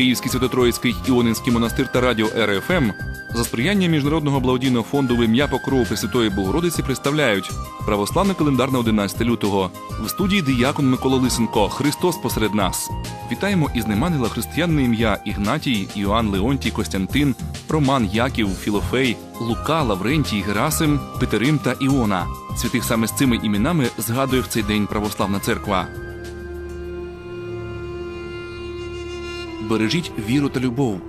Київський Святотроїцький Іонинський монастир та радіо РФМ за сприяння Міжнародного благодійного фонду в ім'я Покрову Пресвятої Богородиці представляють православний календар на 11 лютого. В студії диякон Микола Лисенко Христос посеред нас. Вітаємо із Неманила християн на ім'я Ігнатій, Іоанн Леонтій, Костянтин, Роман Яків, Філофей, Лука, Лаврентій, Герасим, Петерим та Іона. Святих саме з цими іменами згадує в цей день православна церква. Бережіть віру та любов,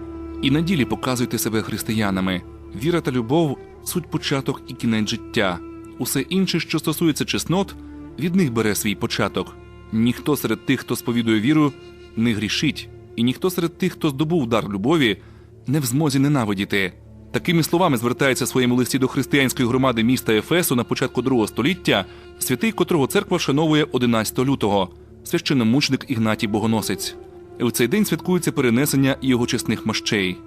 і на ділі показуйте себе християнами. Віра та любов суть початок і кінець життя. Усе інше, що стосується чеснот, від них бере свій початок. Ніхто серед тих, хто сповідує віру, не грішить, і ніхто серед тих, хто здобув дар любові, не в змозі ненавидіти. Такими словами звертається в своєму листі до християнської громади міста Ефесу на початку другого століття, святий, котрого церква вшановує 11 лютого, священномучник Ігнатій Богоносець. У цей день святкується перенесення його чесних мощей.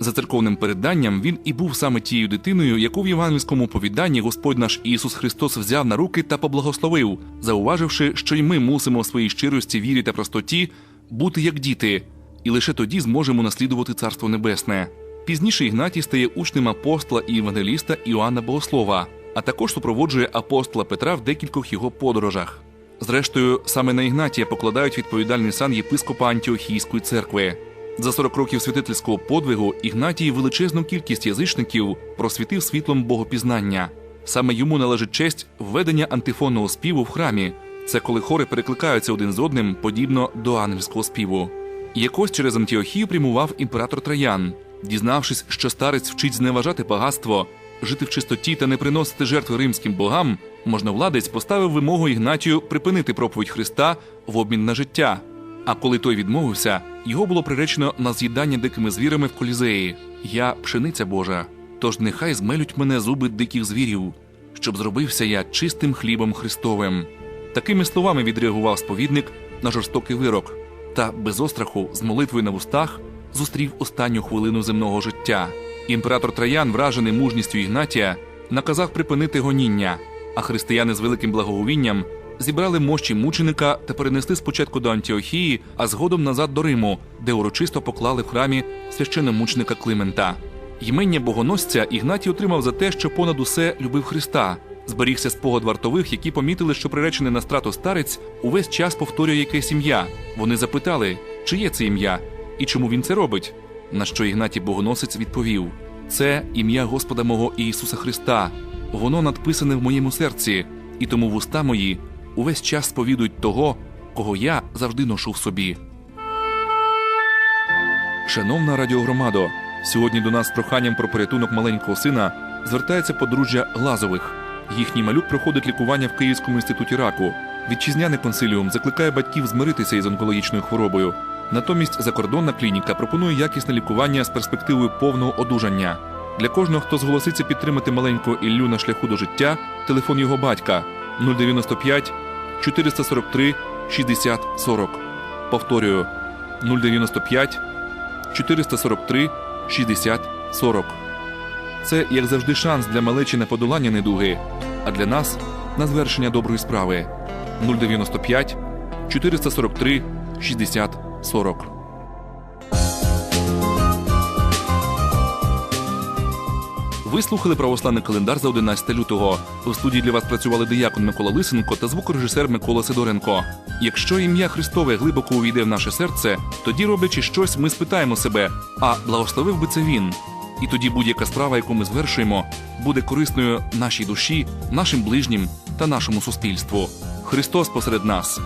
За церковним переданням він і був саме тією дитиною, яку в євангельському повіданні Господь наш Ісус Христос взяв на руки та поблагословив, зауваживши, що й ми мусимо в своїй щирості, вірі та простоті бути як діти, і лише тоді зможемо наслідувати Царство Небесне. Пізніше Ігнатій стає учнем апостола і евангеліста Іоанна Богослова, а також супроводжує апостола Петра в декількох його подорожах. Зрештою, саме на Ігнатія покладають відповідальний сан єпископа Антіохійської церкви. За 40 років святительського подвигу Ігнатій величезну кількість язичників просвітив світлом богопізнання. Саме йому належить честь введення антифонного співу в храмі. Це коли хори перекликаються один з одним, подібно до ангельського співу. Якось через Антіохію прямував імператор Траян. Дізнавшись, що старець вчить зневажати багатство, жити в чистоті та не приносити жертви римським богам, можновладець поставив вимогу Ігнатію припинити проповідь Христа в обмін на життя. А коли той відмовився, його було приречено на з'їдання дикими звірами в колізеї. Я пшениця Божа, тож нехай змелють мене зуби диких звірів, щоб зробився я чистим хлібом Христовим. Такими словами відреагував сповідник на жорстокий вирок та без остраху з молитвою на вустах зустрів останню хвилину земного життя. Імператор Траян, вражений мужністю Ігнатія, наказав припинити гоніння, а християни з великим благоговінням зібрали мощі мученика та перенесли спочатку до Антіохії, а згодом назад до Риму, де урочисто поклали в храмі священномученика Климента. Ймення богоносця Ігнатій отримав за те, що понад усе любив Христа. Зберігся спогад вартових, які помітили, що приречений на страту старець увесь час повторює якесь ім'я. Вони запитали, чиє це ім'я і чому він це робить. На що Ігнатій Богоносець відповів: Це ім'я Господа мого Ісуса Христа. Воно надписане в моєму серці, і тому вуста мої увесь час сповідують того, кого я завжди ношу в собі. Шановна радіогромадо, сьогодні до нас з проханням про порятунок маленького сина звертається подружжя Глазових. Їхній малюк проходить лікування в Київському інституті раку. Вітчизняний консиліум закликає батьків змиритися із онкологічною хворобою. Натомість закордонна клініка пропонує якісне лікування з перспективою повного одужання. Для кожного, хто зголоситься підтримати маленького Іллю на шляху до життя, телефон його батька 095 443 60 40. Повторюю 095 443 60 40. Це, як завжди, шанс для малечі на подолання недуги, а для нас на звершення доброї справи 095 443 60 40. Ви слухали православний календар за 11 лютого. У студії для вас працювали диякон Микола Лисенко та звукорежисер Микола Сидоренко. Якщо ім'я Христове глибоко увійде в наше серце, тоді, роблячи щось, ми спитаємо себе: а благословив би це він? І тоді будь-яка справа, яку ми звершуємо, буде корисною нашій душі, нашим ближнім та нашому суспільству. Христос посеред нас.